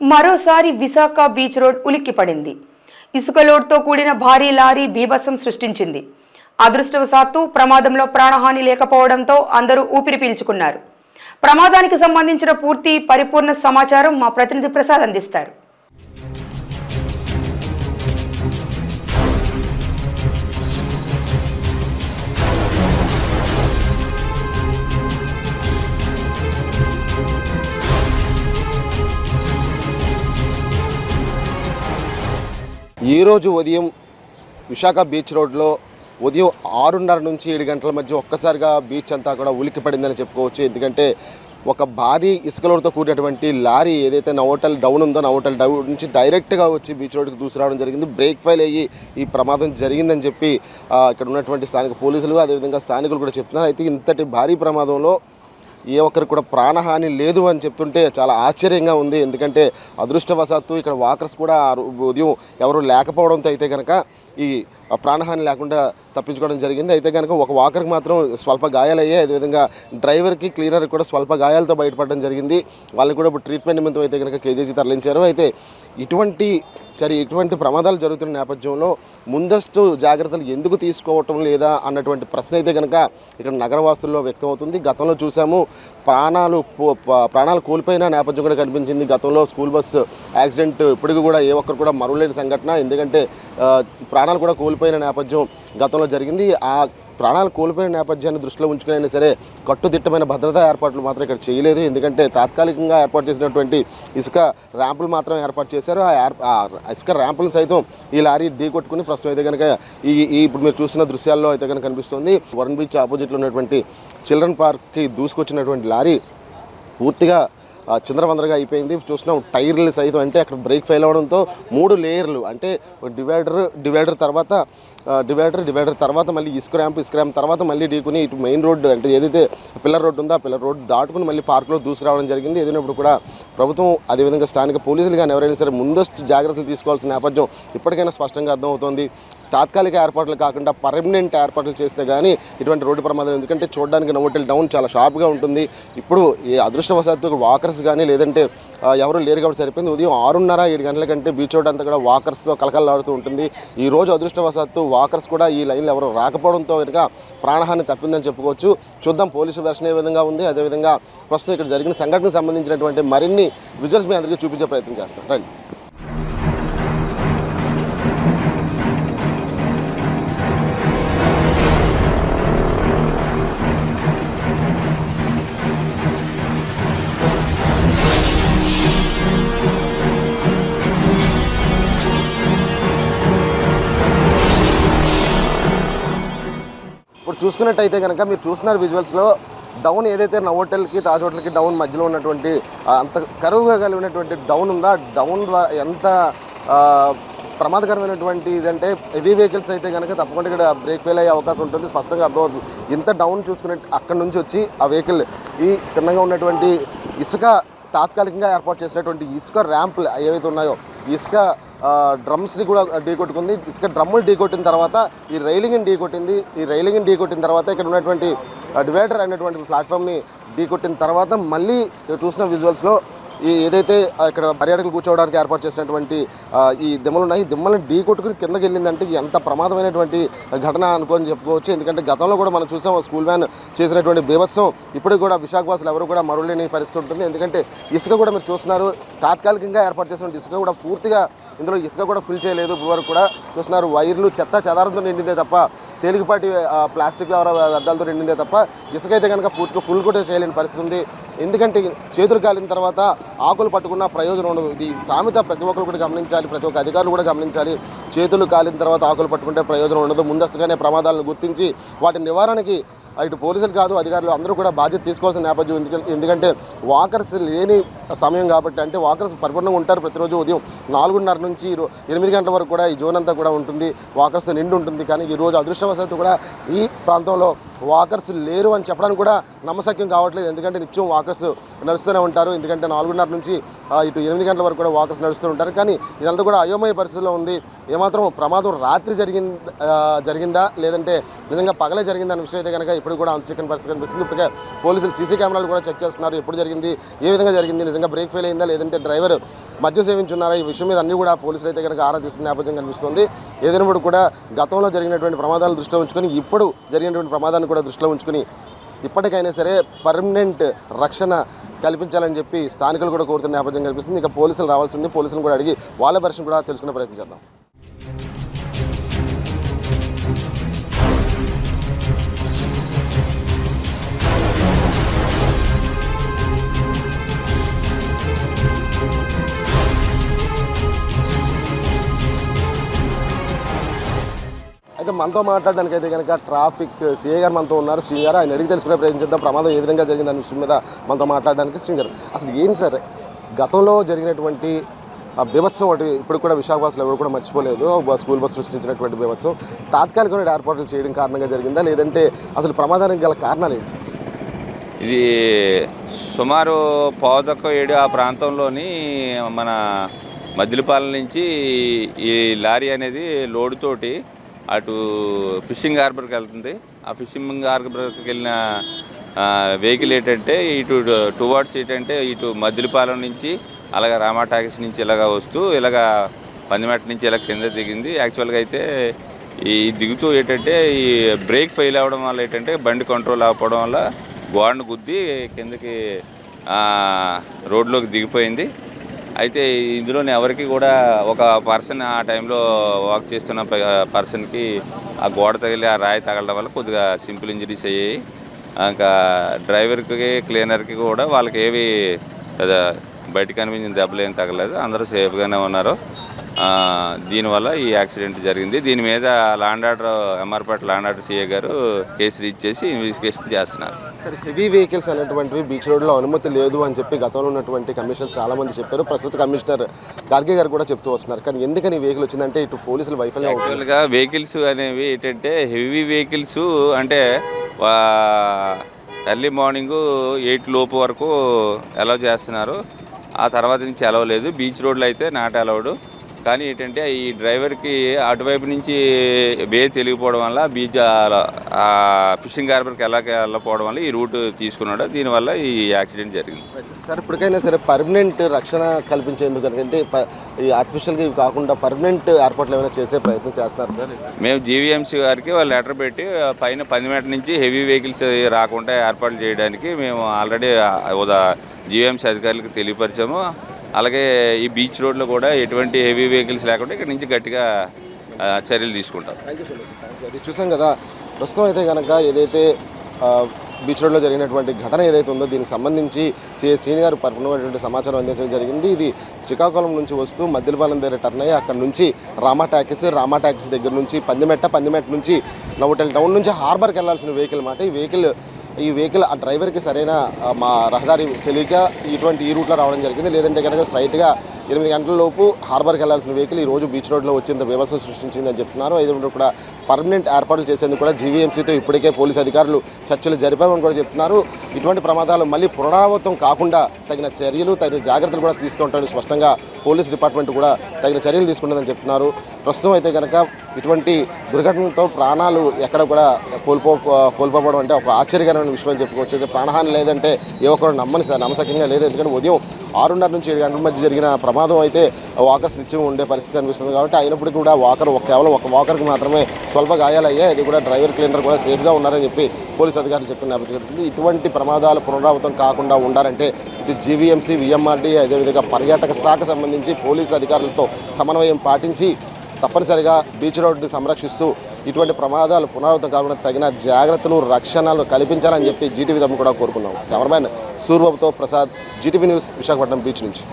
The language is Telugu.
మరోసారి విశాఖ బీచ్ రోడ్ ఉలిక్కిపడింది. ఇసుక లోడ్తో కూడిన భారీ లారీ బీభత్సం సృష్టించింది. అదృష్టవశాత్తు ప్రమాదంలో ప్రాణహాని లేకపోవడంతో అందరూ ఊపిరి పీల్చుకున్నారు. ప్రమాదానికి సంబంధించిన పూర్తి పరిపూర్ణ సమాచారం మా ప్రతినిధి ప్రసాద్ అందిస్తారు. ఈరోజు ఉదయం విశాఖ బీచ్ రోడ్లో ఉదయం ఆరున్నర నుంచి ఏడు గంటల మధ్య ఒక్కసారిగా బీచ్ అంతా కూడా ఉలిక్కి పడిందని చెప్పుకోవచ్చు. ఎందుకంటే ఒక భారీ ఇసుకలోడ్తో కూడినటువంటి లారీ ఏదైతే నవోటల్ డౌన్ ఉందో నవోటల్ డౌన్ నుంచి డైరెక్ట్గా వచ్చి బీచ్ రోడ్కి దూసురావడం జరిగింది. బ్రేక్ ఫెయిల్ అయ్యి ఈ ప్రమాదం జరిగిందని చెప్పి ఇక్కడ ఉన్నటువంటి స్థానిక పోలీసులు అదేవిధంగా స్థానికులు కూడా చెప్తున్నారు. అయితే ఇంతటి భారీ ప్రమాదంలో ఏ ఒక్కరికి కూడా ప్రాణహాని లేదు అని చెప్తుంటే చాలా ఆశ్చర్యంగా ఉంది. ఎందుకంటే అదృష్టవశాత్తు ఇక్కడ వాకర్స్ కూడా ఉదయం ఎవరు లేకపోవడంతో అయితే కనుక ఈ ప్రాణహాని లేకుండా తప్పించుకోవడం జరిగింది. అయితే కనుక ఒక వాకర్కి మాత్రం స్వల్ప గాయాలయ్యాయి. అదేవిధంగా డ్రైవర్కి క్లీనర్ కూడా స్వల్ప గాయాలతో బయటపడడం జరిగింది. వాళ్ళని కూడా ఇప్పుడు ట్రీట్మెంట్ నిమిత్తం అయితే కనుక కేజీజీ తరలించారు. అయితే ఇటువంటి సరే ఇటువంటి ప్రమాదాలు జరుగుతున్న నేపథ్యంలో ముందస్తు జాగ్రత్తలు ఎందుకు తీసుకోవటం లేదా అన్నటువంటి ప్రశ్న అయితే కనుక ఇక్కడ నగరవాసుల్లో వ్యక్తమవుతుంది. గతంలో చూసాము ప్రాణాలు ప్రాణాలు కోల్పోయిన నేపథ్యం కూడా కనిపించింది. గతంలో స్కూల్ బస్సు యాక్సిడెంట్ ఇప్పటికి కూడా ఏ ఒక్కరు కూడా మరువలేని సంఘటన. ఎందుకంటే ప్రాణాలు కూడా కోల్పోయిన నేపథ్యం గతంలో జరిగింది. ఆ ప్రాణాలు కోల్పోయిన నేపథ్యాన్ని దృష్టిలో ఉంచుకునైనా సరే కట్టుదిట్టమైన భద్రతా ఏర్పాట్లు మాత్రం ఇక్కడ చేయలేదు. ఎందుకంటే తాత్కాలికంగా ఏర్పాటు చేసినటువంటి ఇసుక ర్యాంపులు మాత్రం ఏర్పాటు చేశారు. ఆ ఇసుక ర్యాంపులను సైతం ఈ లారీ ఢీ కొట్టుకుని ప్రస్తుతం అయితే కనుక ఈ ఇప్పుడు మీరు చూసిన దృశ్యాల్లో అయితే కనుక కనిపిస్తుంది. వరుణ్ బీచ్ ఆపోజిట్లో ఉన్నటువంటి చిల్డ్రన్ పార్క్కి దూసుకొచ్చినటువంటి లారీ పూర్తిగా చిందరవందరగా అయిపోయింది. చూసినాం టైర్లు సైతం అంటే అక్కడ బ్రేక్ ఫెయిల్ అవడంతో మూడు లేయర్లు అంటే డివైడర్ డివైడర్ తర్వాత డివైడర్ డివైడర్ తర్వాత మళ్ళీ ఇసుక ర్యాంప్ ఇసుక ర్యాంప్ తర్వాత మళ్ళీ ఢీకుని ఇటు మెయిన్ రోడ్డు అంటే ఏదైతే పిల్లర్ రోడ్డు ఉందో ఆ పిల్లర్ రోడ్డు దాటుకుని మళ్ళీ పార్కులో దూసుకురావడం జరిగింది. ఏదైనప్పుడు కూడా ప్రభుత్వం అదేవిధంగా స్థానిక పోలీసులు కానీ ఎవరైనా సరే ముందస్తు జాగ్రత్తలు తీసుకోవాల్సిన నేపథ్యం ఇప్పటికైనా స్పష్టంగా అర్థమవుతోంది. తాత్కాలిక ఏర్పాట్లు కాకుండా పర్మనెంట్ ఏర్పాట్లు చేస్తే కానీ ఇటువంటి రోడ్డు ప్రమాదం ఎందుకంటే చూడడానికి నోటెల్ డౌన్ చాలా షార్ప్గా ఉంటుంది. ఇప్పుడు ఈ అదృష్టవశాత్తు వాకర్స్ కానీ లేదంటే ఎవరు లేరు కాబట్టి సరిపోయింది. ఉదయం ఆరున్నర ఏడు గంటల కంటే బీచ్ రోడ్ అంతా కూడా వాకర్స్తో కలకలాడుతూ ఉంటుంది. ఈ రోజు అదృష్టవశాత్తు వాకర్స్ కూడా ఈ లైన్లో ఎవరు రాకపోవడంతో కనుక ప్రాణహాని తప్పిందని చెప్పుకోవచ్చు. చూద్దాం పోలీసు వెర్షన్ ఏ విధంగా ఉంది. అదేవిధంగా ప్రస్తుతం ఇక్కడ జరిగిన సంఘటనకు సంబంధించినటువంటి మరిన్ని విజువల్స్ మీ అందరికీ చూపించే ప్రయత్నం చేస్తాం. రండి. చూసుకున్నట్టయితే కనుక మీరు చూస్తున్నారు విజువల్స్లో డౌన్ ఏదైతే నవోటల్కి తాజ్ హోటల్కి డౌన్ మధ్యలో ఉన్నటువంటి అంత కరువుగా కలిగినటువంటి డౌన్ ఉందా? డౌన్ ద్వారా ఎంత ప్రమాదకరమైనటువంటి ఇదంటే హెవీ వెహికల్స్ అయితే కనుక తప్పకుండా ఇక్కడ బ్రేక్ ఫెయిల్ అయ్యే అవకాశం ఉంటుంది. స్పష్టంగా అర్థమవుతుంది. ఇంత డౌన్ చూసుకునే అక్కడి నుంచి వచ్చి ఆ వెహికల్ ఈ తిన్నగా ఉన్నటువంటి ఇసుక తాత్కాలికంగా ఏర్పాటు చేసినటువంటి ఇసుక ర్యాంపులు ఏవైతే ఉన్నాయో ఇసుక డ్రమ్స్ని కూడా ఢీ కొట్టుకుంది. ఇసుక డ్రమ్ములు ఢీ కొట్టిన తర్వాత ఈ రైలింగ్ని ఢీ కొట్టింది. ఈ రైలింగ్ని ఢీ కొట్టిన తర్వాత ఇక్కడ ఉన్నటువంటి డివైడర్ అనేటువంటి ప్లాట్ఫామ్ని ఢీ కొట్టిన తర్వాత మళ్ళీ చూసిన విజువల్స్లో ఈ ఏదైతే ఇక్కడ పర్యాటకులు కూర్చోవడానికి ఏర్పాటు చేసినటువంటి ఈ దిమ్మలు ఉన్నాయి. ఈ దిమ్మలను ఢీ కొట్టుకుని కిందకి వెళ్ళిందంటే ఎంత ప్రమాదమైనటువంటి ఘటన అనుకోని చెప్పుకోవచ్చు. ఎందుకంటే గతంలో కూడా మనం చూసాం స్కూల్ వ్యాన్ చేసినటువంటి బీభత్సం. ఇప్పటికి కూడా విశాఖవాసులు ఎవరు కూడా మరలేని పరిస్థితి ఉంటుంది. ఎందుకంటే ఇసుక కూడా మీరు చూస్తున్నారు తాత్కాలికంగా ఏర్పాటు చేసిన ఇసుక కూడా పూర్తిగా ఇందులో ఇసుక కూడా ఫిల్ చేయలేదు. ఇప్పటివరకు కూడా చూస్తున్నారు వైర్లు చెత్త చెదారంతో నిండిందే తప్ప తేలికపాటి ఆ, ప్లాస్టిక్ వ్యవహార వ్యర్థాలతో నిండిందే తప్ప ఇసుక అయితే కనుక పూర్తిగా ఫుల్ కూడా చేయలేని పరిస్థితి ఉంది. ఎందుకంటే చేతులు కాలిన తర్వాత ఆకులు పట్టుకున్న ప్రయోజనం ఉండదు. ఇది సామెత. ప్రతి ఒక్కరు కూడా గమనించాలి. ప్రతి ఒక్క అధికారులు కూడా గమనించాలి. చేతులు కాలిన తర్వాత ఆకులు పట్టుకుంటే ప్రయోజనం ఉండదు. ముందస్తుగానే ప్రమాదాలను గుర్తించి వాటి నివారణకి ఇటు పోలీసులు కాదు అధికారులు అందరూ కూడా బాధ్యత తీసుకోవాల్సిన నేపథ్యం ఎందుకంటే ఎందుకంటే వాకర్స్ లేని సమయం కాబట్టి అంటే వాకర్స్ పరిపూర్ణంగా ఉంటారు ప్రతిరోజు ఉదయం నాలుగున్నర నుంచి ఎనిమిది గంటల వరకు కూడా ఈ జోన్ అంతా కూడా ఉంటుంది. వాకర్స్ నిండి ఉంటుంది. కానీ ఈ రోజు అదృష్టవశాత్తు కూడా ఈ ప్రాంతంలో వాకర్స్ లేరు అని చెప్పడానికి కూడా నమ్మశక్యం కావట్లేదు. ఎందుకంటే నిత్యం వాకర్స్ నడుస్తూనే ఉంటారు. ఎందుకంటే నాలుగున్నర నుంచి ఇటు ఎనిమిది గంటల వరకు కూడా వాకర్స్ నడుస్తూ ఉంటారు. కానీ ఇదంతా కూడా అయోమయ పరిస్థితిలో ఉంది. ఏమాత్రం ప్రమాదం రాత్రి జరిగింది జరిగిందా? లేదంటే నిజంగా పగలే జరిగిందా అనే విషయం అయితే కనుక ఇప్పుడు కూడా అంతుచిక్కని పరిస్థితి కనిపిస్తుంది. ఇప్పటికే పోలీసులు సీసీ కెమెరాలు కూడా చెక్ చేస్తున్నారు. ఎప్పుడు జరిగింది ఏ విధంగా జరిగింది నిజంగా బ్రేక్ ఫెయిల్ అయిందా? లేదంటే డ్రైవర్ మద్యం సేవించున్నారా? ఈ విషయం మీద అన్ని కూడా పోలీసులు అయితే కనుక ఆరా తీస్తున్న నేపథ్యం కనిపిస్తుంది. ఏదైనప్పుడు కూడా గతంలో జరిగినటువంటి ప్రమాదాలను దృష్టిలో ఉంచుకొని ఇప్పుడు జరిగినటువంటి ప్రమాదాన్ని కూడా దృష్టిలో ఉంచుకొని ఇప్పటికైనా సరే పర్మనెంట్ రక్షణ కల్పించాలని చెప్పి స్థానికులు కూడా కోరుతున్న నేపథ్యం కనిపిస్తుంది ఇక పోలీసులు రావాల్సింది పోలీసులను కూడా అడిగి వాళ్ళ వెర్షన్ కూడా తెలుసుకునే ప్రయత్నం చేద్దాం. అయితే మనతో మాట్లాడడానికి అయితే కనుక ట్రాఫిక్ సిఏ గారు మనతో ఉన్నారు. శ్రీ గారు ఆయన అడిగి తెలుసుకునే ప్రయత్నించేద్దాం ప్రమాదం ఏ విధంగా జరిగింది అనే విషయం మీద మనతో మాట్లాడడానికి శ్రీ గారు. అసలు ఏంటి సార్? గతంలో జరిగినటువంటి ఆ బీభత్సం ఒకటి ఇప్పుడు కూడా విశాఖవాసులు ఎవరు కూడా మర్చిపోలేదు. ఒక స్కూల్ బస్సు సృష్టించినటువంటి బీభత్సం. తాత్కాలికమైన ఏర్పాట్లు చేయడం కారణంగా జరిగిందా? లేదంటే అసలు ప్రమాదానికి గల కారణాలు ఏంటి? ఇది సుమారు పావుతక్క ఏడు ఆ ప్రాంతంలోని మన మద్దిలపాలెం నుంచి ఈ లారీ అనేది లోడుతోటి అటు ఫిషింగ్ హార్బర్కి వెళ్తుంది. ఆ ఫిషింగ్ హార్బర్కి వెళ్ళిన వెహికల్ ఏంటంటే ఇటు టువార్డ్స్ ఏంటంటే ఇటు మద్దిలపాలెం నుంచి అలాగ రామా టాకీస్ నుంచి ఇలాగ వస్తూ ఇలాగ పందిమెట్ట నుంచి ఇలా కింద దిగింది. యాక్చువల్గా అయితే ఈ దిగుతూ ఏంటంటే ఈ బ్రేక్ ఫెయిల్ అవ్వడం వల్ల ఏంటంటే బండి కంట్రోల్ అవ్వడం వల్ల గోడను గుద్ది కిందకి రోడ్లోకి దిగిపోయింది. అయితే ఇందులోని ఎవరికి కూడా ఒక పర్సన్ ఆ టైంలో వాక్ చేస్తున్న పర్సన్కి ఆ గోడ తగిలి ఆ రాయి తగలడం వల్ల కొద్దిగా సింపుల్ ఇంజరీస్ అయ్యాయి. ఇంకా డ్రైవర్కి క్లీనర్కి కూడా వాళ్ళకి ఏవి పెద్ద బయట కనిపించిన దెబ్బలు ఏం తగలేదు. అందరూ సేఫ్గానే ఉన్నారు. దీనివల్ల ఈ యాక్సిడెంట్ జరిగింది. దీని మీద లాండ్ ఆర్డర్ ఎంఆర్పేట లాండ్ ఆర్డర్ సిఏ గారు కేసు రీచ్ చేసి ఇన్వెస్టిగేషన్ చేస్తున్నారు. సరే హెవీ వెహికల్స్ అనేటువంటివి బీచ్ రోడ్లో అనుమతి లేదు అని చెప్పి గతంలో ఉన్నటువంటి కమిషనర్స్ చాలా మంది చెప్పారు. ప్రస్తుత కమిషనర్ గార్గే గారు కూడా చెప్తూ వస్తున్నారు. కానీ ఎందుకని వెహికల్ వచ్చిందంటే ఇటు పోలీసులు వైఫల్యం యాక్చువల్గా వెహికల్స్ అనేవి ఏంటంటే హెవీ వెహికల్స్ అంటే ఎర్లీ మార్నింగ్ ఎయిట్ లోపు వరకు అలౌ చేస్తున్నారు. ఆ తర్వాత నుంచి అలౌ లేదు. బీచ్ రోడ్లో అయితే నాట్ అలౌడ్. కానీ ఏంటంటే ఈ డ్రైవర్కి అటువైపు నుంచి వే తెలియకపోవడం వల్ల బీచ్ ఫిషింగ్ హార్బర్కి ఎలా వెళ్ళకపోవడం వల్ల ఈ రూట్ తీసుకున్నాడు. దీనివల్ల ఈ యాక్సిడెంట్ జరిగింది. సార్ ఇప్పటికైనా సరే పర్మనెంట్ రక్షణ కల్పించేందుకు అంటే ఈ ఆర్టిఫిషియల్గా ఇవి కాకుండా పర్మనెంట్ ఏర్పాట్లు ఏమైనా చేసే ప్రయత్నం చేస్తున్నారు సార్? మేము జీవీఎంసీ గారికి వాళ్ళు లెటర్ పెట్టి పైన పది మీటర్ నుంచి హెవీ వెహికల్స్ రాకుండా ఏర్పాట్లు చేయడానికి మేము ఆల్రెడీ ఉదా జీవీఎంసీ అధికారులకు తెలియపరిచాము. అలాగే ఈ బీచ్ రోడ్లో కూడా ఎటువంటి హెవీ వెహికల్స్ లేకుండా ఇక్కడ నుంచి గట్టిగా చర్యలు తీసుకుంటాం. థ్యాంక్ యూ అది చూసాం కదా ప్రస్తుతం అయితే కనుక ఏదైతే బీచ్ రోడ్లో జరిగినటువంటి ఘటన ఏదైతే ఉందో దీనికి సంబంధించి సిఏ శ్రీని గారు పరిపూర్ణమైనటువంటి సమాచారం అందించడం జరిగింది. ఇది శ్రీకాకుళం నుంచి వస్తూ మద్దిలపాలెం దగ్గర టర్న్ అయ్యి అక్కడ నుంచి రామా ట్యాక్సీ రామా ట్యాక్సీ దగ్గర నుంచి పందిమెట్ట పందిమెట్ట నుంచి నవటెల్ టౌన్ నుంచి హార్బర్కి వెళ్ళాల్సిన వెహికల్ మాట. ఈ వెహికల్ ఈ వెహికల్ ఆ డ్రైవర్కి సరైన మా రహదారి తెలియక ఇటువంటి ఈ రూట్లో రావడం జరిగింది. లేదంటే కనుక స్ట్రైట్గా ఎనిమిది గంటల లోపు హార్బర్కి వెళ్ళాల్సిన వెహికల్ ఈ రోజు బీచ్ రోడ్లో వచ్చేంత వ్యవస్థ సృష్టించిందని చెప్తున్నారు. ఐదు కూడా పర్మనెంట్ ఏర్పాట్లు చేసేందుకు కూడా జీవీఎంసీతో ఇప్పటికే పోలీసు అధికారులు చర్చలు జరిపామని కూడా చెప్తున్నారు. ఇటువంటి ప్రమాదాలు మళ్ళీ పునరావృతం కాకుండా తగిన చర్యలు తగిన జాగ్రత్తలు కూడా తీసుకుంటామని స్పష్టంగా పోలీస్ డిపార్ట్మెంట్ కూడా తగిన చర్యలు తీసుకుంటుందని చెప్తున్నారు. ప్రస్తుతం అయితే కనుక ఇటువంటి దుర్ఘటనతో ప్రాణాలు ఎక్కడ కూడా కోల్పో కోల్పోవడం అంటే ఒక ఆశ్చర్యకరమైన విషయం అని చెప్పుకోవచ్చు. ప్రాణహాని లేదంటే ఏ ఒక్కరు నమ్మని సార్ నమ్మసక్యంగా లేదు. ఎందుకంటే ఉదయం ఆరున్నర నుంచి ఏడు గంటల మధ్య జరిగిన ప్రమాదం అయితే వాకర్స్ నిత్యం ఉండే పరిస్థితి కనిపిస్తుంది కాబట్టి అయినప్పటికీ కూడా వాకర్ ఒక- కేవలం ఒక వాకర్కి మాత్రమే స్వల్ప గాయాలయ్యాయి. అది కూడా డ్రైవర్ క్లీనర్ కూడా సేఫ్గా ఉన్నారని చెప్పి పోలీస్ అధికారులు చెప్పిన జరుగుతుంది. ఇటువంటి ప్రమాదాలు పునరావృతం కాకుండా ఉండాలంటే ఇటు జీవీఎంసీ విఎంఆర్డీ అదేవిధంగా పర్యాటక శాఖ సంబంధించి పోలీసు అధికారులతో సమన్వయం పాటించి తప్పనిసరిగా బీచ్ రోడ్డు సంరక్షిస్తూ ఇటువంటి ప్రమాదాలు పునరావృతం కాకుండా తగిన జాగ్రత్తలు రక్షణలు కల్పించాలని చెప్పి జీటీవీ తమ్ము కూడా కోరుకున్నాం. Cameraman సూర్బాబుతో Prasad GTV news Visakhapatnam beach నుంచి.